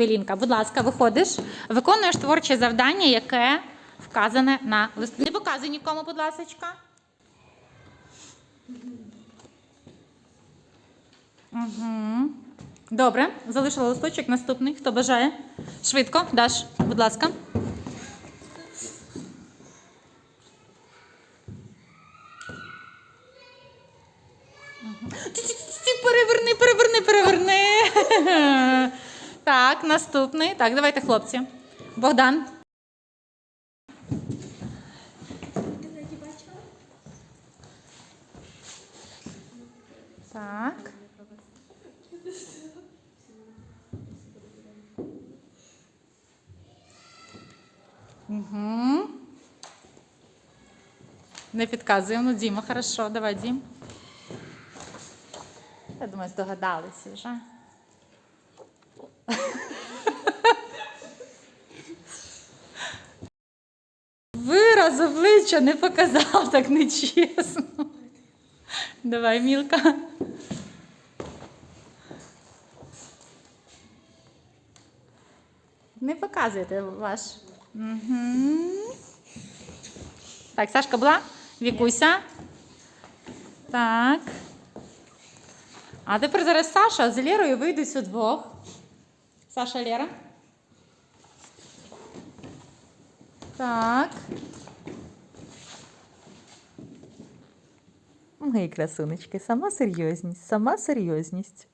Велінка, будь ласка, виходиш, виконуєш творче завдання, яке вказане на листку. Не показуй нікому, будь ласка. Угу. Добре, залишила листочок. Наступний. Хто бажає? Швидко, Даш, будь ласка. Мгм. Так, наступний. Так, давайте, хлопці. Богдан. Так. Угу. Не підказуємо. Ну, Діма, хорошо, давай, Дім. Я думаю, здогадалися вже. Вираз обличчя не показав так нечесно. Давай, Мілка. Не показуйте ваш. Угу. Так, Сашка була? Вікуся. Так. А тепер зараз Саша з Лєрою вийдуть удвох. Саша Лєра. Так. Мої красунечки, сама серйозність, сама серйозність.